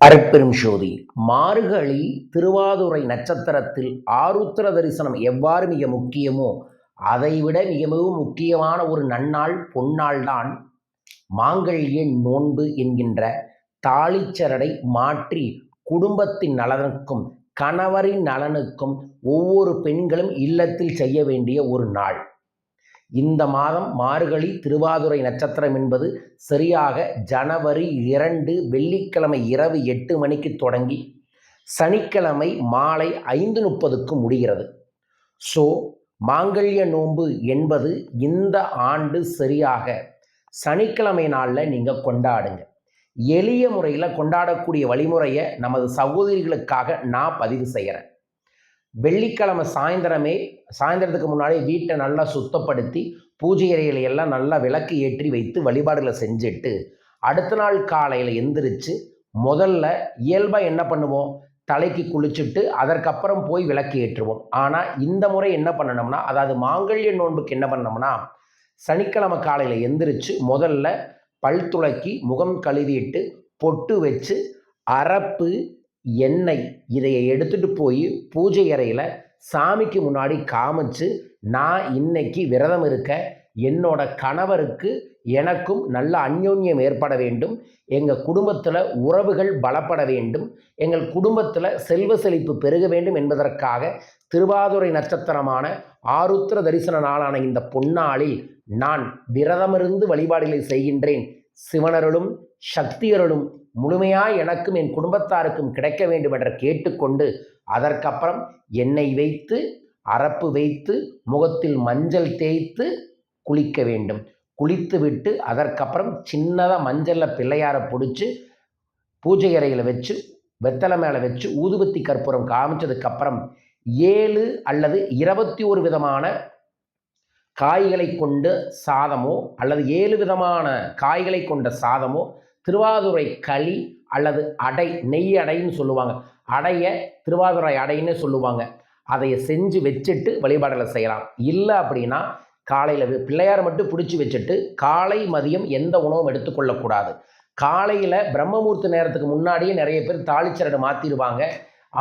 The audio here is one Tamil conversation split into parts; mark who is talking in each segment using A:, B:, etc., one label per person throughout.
A: அருட்பெரும் ஜோதி மார்கழி திருவாதுரை நட்சத்திரத்தில் ஆருத்ர தரிசனம் எவ்வாறு மிக முக்கியமோ அதைவிட மிகவும் முக்கியமான ஒரு நன்னாள் பொன்னாள் தான் மாங்கல்ய நோன்பு என்கின்ற தாளிச்சரடை மாற்றி குடும்பத்தின் நலனுக்கும் கணவரின் நலனுக்கும் ஒவ்வொரு பெண்களும் இல்லத்தில் செய்ய வேண்டிய ஒரு நாள். இந்த மாதம் மார்கழி திருவாதுரை நட்சத்திரம் என்பது சரியாக ஜனவரி இரண்டு வெள்ளிக்கிழமை இரவு எட்டு மணிக்கு தொடங்கி சனிக்கிழமை மாலை ஐந்து முப்பதுக்கு முடிகிறது. ஸோ மாங்கல்ய நோன்பு என்பது இந்த ஆண்டு சரியாக சனிக்கிழமை நாளில் நீங்கள் கொண்டாடுங்க. எளிய முறையில் கொண்டாடக்கூடிய வழிமுறையை நமது சகோதரிகளுக்காக நான் பதிவு செய்கிறேன் வெள்ளிக்கிழமை சாயந்தரமே சாயந்தரத்துக்கு முன்னாடி வீட்டை நல்லா சுத்தப்படுத்தி பூஜை அறைகளை எல்லாம் நல்லா விளக்கு ஏற்றி வைத்து வழிபாடுகளை செஞ்சுட்டு அடுத்த நாள் காலையில் எந்திரிச்சு முதல்ல இயல்பாக என்ன பண்ணுவோம்? தலைக்கு குளிச்சுட்டு அதற்கப்புறம் போய் விளக்கு ஏற்றுவோம். ஆனால் இந்த முறை என்ன பண்ணணும்னா அதாவது மாங்கல்ய நோன்புக்கு என்ன பண்ணோம்னா சனிக்கிழமை காலையில் எந்திரிச்சு முதல்ல பல் துளக்கி முகம் கழுவிட்டு பொட்டு வச்சு அரப்பு எண்ணெய் இதையை எடுத்துட்டு போய் பூஜை அறையில் சாமிக்கு முன்னாடி காமிச்சு நான் இன்னைக்கு விரதம் இருக்க என்னோட கணவருக்கு எனக்கும் நல்ல அந்யோன்யம் ஏற்பட வேண்டும் எங்கள் குடும்பத்தில் உறவுகள் பலப்பட வேண்டும் எங்கள் குடும்பத்தில் செல்வ செழிப்பு பெருக வேண்டும் என்பதற்காக திருவாதுரை நட்சத்திரமான ஆருத்ர தரிசன நாளான இந்த பொன்னாளில் நான் விரதமிருந்து வழிபாடுகளை செய்கின்றேன். சிவனருளும் சக்தியருளும் முழுமையாய் எனக்கும் என் குடும்பத்தாருக்கும் கிடைக்க வேண்டும் என்று கேட்டுக்கொண்டு அதற்கப்புறம் எண்ணெய் வைத்து அரப்பு வைத்து முகத்தில் மஞ்சள் தேய்த்து குளிக்க வேண்டும். குளித்து விட்டு அதற்கப்புறம் சின்னதாக மஞ்சளில் பிள்ளையாரை பிடிச்சி பூஜை அறையில் வச்சு வெத்தலை மேலே வச்சு ஊதுபத்தி கற்பூரம் காமிச்சதுக்கப்புறம் ஏழு அல்லது இருபத்தி ஒரு விதமான காய்களை கொண்டு சாதமோ அல்லது ஏழு விதமான காய்களை கொண்ட சாதமோ திருவாதுரை களி அல்லது அடை நெய் அடைன்னு சொல்லுவாங்க. அடைய திருவாதுரை அடைன்னு சொல்லுவாங்க. அதை செஞ்சு வச்சுட்டு வழிபாடுகளை செய்யலாம். இல்லை அப்படின்னா காலையில் பிள்ளையார் மட்டும் பிடிச்சி வச்சுட்டு காலை மதியம் எந்த உணவும் எடுத்துக்கொள்ளக்கூடாது. காலையில் பிரம்மமூர்த்த நேரத்துக்கு முன்னாடியே நிறைய பேர் தாளிச்சரடு மாற்றிடுவாங்க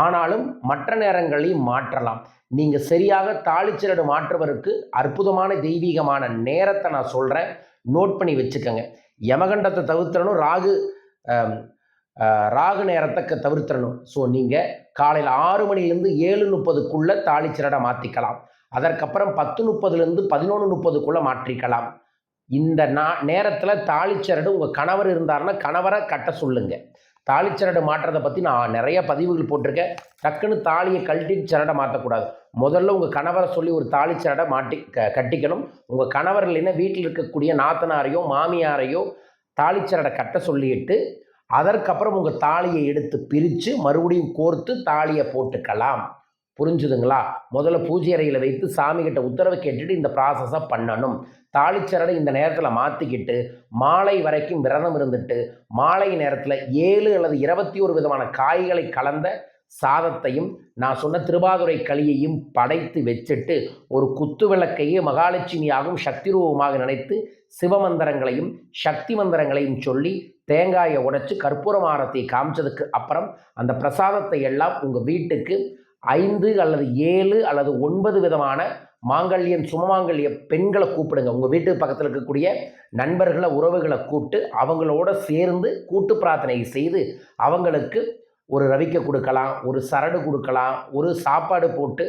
A: ஆனாலும் மற்ற நேரங்களையும் மாற்றலாம். நீங்கள் சரியாக தாளிச்சரடு மாற்றுவதற்கு அற்புதமான தெய்வீகமான நேரத்தை நான் சொல்கிறேன் நோட் பண்ணி வச்சுக்கோங்க. யமகண்டத்தை தவிர்த்தரணும் ராகு ராகு நேரத்தை தவிர்த்தரணும் ஸோ நீங்கள் காலையில் ஆறு மணிலேருந்து ஏழு முப்பதுக்குள்ளே தாளிச்சிரடை மாற்றிக்கலாம் அதற்கப்புறம் பத்து முப்பதுலேருந்து பதினொன்று முப்பதுக்குள்ளே மாற்றிக்கலாம். இந்த நா நேரத்தில் தாளிச்சரடு உங்கள் கணவர் இருந்தாருன்னா கணவரை கட்ட சொல்லுங்கள் தாலிச்சரடு மாற்றுறதை பற்றி நான் நிறைய பதிவுகள் போட்டிருக்கேன். டக்குன்னு தாலியை கழட்டி சரடை மாற்றக்கூடாது. முதல்ல உங்கள் கணவரை சொல்லி ஒரு தாலிச்சரடை மாட்டி க கட்டிக்கணும். உங்கள் கணவர் இல்லைன்னா வீட்டில் இருக்கக்கூடிய நாத்தனாரையோ மாமியாரையோ தாலிச்சரடை கட்ட சொல்லிட்டு அதற்கப்புறம் உங்கள் தாலியை எடுத்து பிரித்து மறுபடியும் கோர்த்து தாலியை போட்டுக்கலாம். புரிஞ்சுதுங்களா? முதல்ல பூஜை அறையில் வைத்து சாமிகிட்ட உத்தரவு கேட்டுட்டு இந்த ப்ராசஸை பண்ணணும். தாளிச்சரடை இந்த நேரத்தில் மாற்றிக்கிட்டு மாலை வரைக்கும் விரதம் இருந்துட்டு மாலை நேரத்தில் ஏழு அல்லது இருபத்தி ஒரு விதமான காய்களை கலந்த சாதத்தையும் நான் சொன்ன திருவாதுரை களியையும் படைத்து வச்சுட்டு ஒரு குத்து விளக்கையே மகாலட்சுமியாகவும் சக்தி ரூபமாக நினைத்து சிவமந்திரங்களையும் சக்தி மந்திரங்களையும் சொல்லி தேங்காயை உடைச்சி கற்பூர மாரத்தை காமிச்சதுக்கு அப்புறம் அந்த பிரசாதத்தை எல்லாம் உங்கள் வீட்டுக்கு ஐந்து அல்லது ஏழு அல்லது ஒன்பது விதமான மாங்கல்யம் சுமமாங்கல்ய பெண்களை கூப்பிடுங்க. உங்கள் வீட்டு பக்கத்தில் இருக்கக்கூடிய நண்பர்களை உறவுகளை கூப்பிட்டு அவங்களோட சேர்ந்து கூட்டு பிரார்த்தனை செய்து அவங்களுக்கு ஒரு ரவிக்க கொடுக்கலாம் ஒரு சரடு கொடுக்கலாம் ஒரு சாப்பாடு போட்டு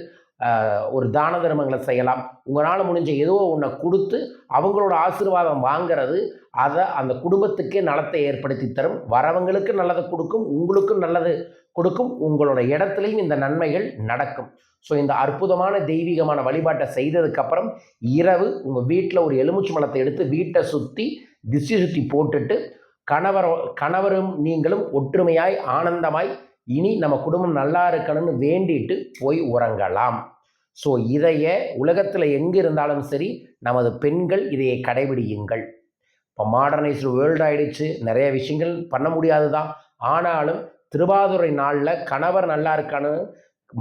A: ஒரு தான தர்மங்களை செய்யலாம். உங்களால் முடிஞ்ச ஏதோ ஒன்றை கொடுத்து அவங்களோட ஆசீர்வாதம் வாங்கிறது அதை அந்த குடும்பத்துக்கே நலத்தை ஏற்படுத்தி தரும். வரவங்களுக்கு நல்லதை கொடுக்கும் உங்களுக்கும் நல்லது கொடுக்கும். உங்களோட இடத்துலையும் இந்த நன்மைகள் நடக்கும். ஸோ இந்த அற்புதமான தெய்வீகமான வழிபாட்டை செய்ததுக்கப்புறம் இரவு உங்கள் வீட்டில் ஒரு எலுமிச்சு மலத்தை எடுத்து வீட்டை சுற்றி திசை சுற்றி போட்டுட்டு கணவர் கணவரும் நீங்களும் ஒற்றுமையாய் ஆனந்தமாய் இனி நம்ம குடும்பம் நல்லா இருக்கணும்னு வேண்டிட்டு போய் உறங்கலாம். ஸோ இதைய உலகத்தில் எங்கே இருந்தாலும் சரி நமது பெண்கள் இதையை கடைபிடியுங்கள். இப்போ மாடர்னைஸ்டு வேர்ல்டு ஆகிடுச்சு நிறைய விஷயங்கள் பண்ண முடியாது தான் ஆனாலும் திருவாதுரை நாளில் கணவர் நல்லா இருக்கணும்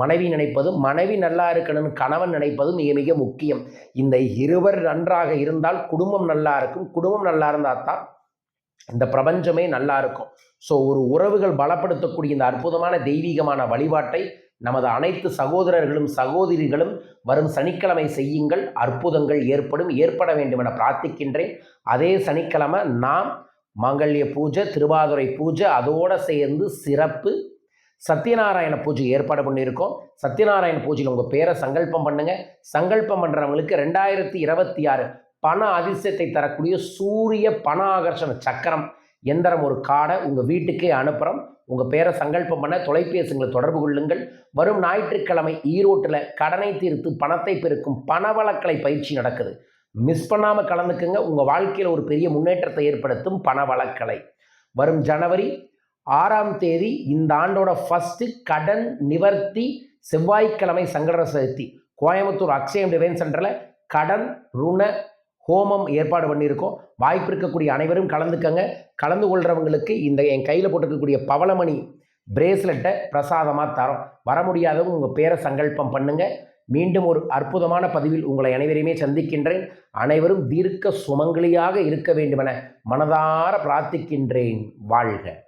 A: மனைவி நினைப்பதும் மனைவி நல்லா இருக்கணும்னு கணவன் நினைப்பதும் மிக மிக முக்கியம். இந்த இருவர் நன்றாக இருந்தால் குடும்பம் நல்லா இருக்கும் குடும்பம் நல்லா இருந்தால் தான் இந்த பிரபஞ்சமே நல்லா இருக்கும். ஸோ ஒரு உறவுகள் பலப்படுத்தக்கூடிய இந்த அற்புதமான தெய்வீகமான வழிபாட்டை நமது அனைத்து சகோதரர்களும் சகோதரிகளும் வரும் சனிக்கிழமை செய்யுங்கள். அற்புதங்கள் ஏற்படும். ஏற்பட வேண்டும் என பிரார்த்திக்கின்றேன். அதே சனிக்கிழமை நாம் மங்கள்ய பூஜை திருவாதுரை பூஜை அதோடு சேர்ந்து சிறப்பு. சத்யநாராயண பூஜை ஏற்பாடு பண்ணியிருக்கோம். சத்யநாராயண பூஜையில் உங்கள் பேரை சங்கல்பம் பண்ணுங்கள் சங்கல்பம் பண்ணுறவங்களுக்கு ரெண்டாயிரத்தி இருபத்தி ஆறு பண அதிர்ஷ்டத்தை தரக்கூடிய சூரிய பண ஆகர்ஷண சக்கரம் எந்திரம் ஒரு கார்டை உங்கள் வீட்டுக்கே அனுப்புகிறோம் உங்கள் பேரை சங்கல்பம் பண்ண தொலைபேசிகளை தொடர்பு கொள்ளுங்கள். வரும் ஞாயிற்றுக்கிழமை ஈரோட்டில் கடனை தீர்த்து பணத்தை பெருக்கும் பணவளக்கலை பயிற்சி நடக்குது. மிஸ் பண்ணாமல் கலந்துக்குங்க. உங்கள் வாழ்க்கையில் ஒரு பெரிய முன்னேற்றத்தை ஏற்படுத்தும் பணவளக்கலை. வரும் ஜனவரி ஆறாம் தேதி இந்த ஆண்டோட ஃபஸ்ட்டு கடன் நிவர்த்தி செவ்வாய்க்கிழமை சங்கட சதுர்த்தி கோயம்புத்தூர் அக்ஷயம் டிவைன் சென்டரில் கடன் ருண ஹோமம் ஏற்பாடு பண்ணியிருக்கோம். வாய்ப்பு இருக்கக்கூடிய அனைவரும் கலந்துக்கங்க. கலந்து கொள்கிறவங்களுக்கு இந்த என் கையில் போட்டிருக்கக்கூடிய பவளமணி பிரேஸ்லெட்டை பிரசாதமாக தரோம். வர முடியாதவங்க உங்கள் பேரை சங்கல்பம் பண்ணுங்கள் மீண்டும் ஒரு அற்புதமான பதிவில் உங்களை அனைவரையுமே சந்திக்கின்றேன். அனைவரும் தீர்க்க சுமங்கலியாக இருக்க வேண்டுமென மனதார பிரார்த்திக்கின்றேன். வாழ்க.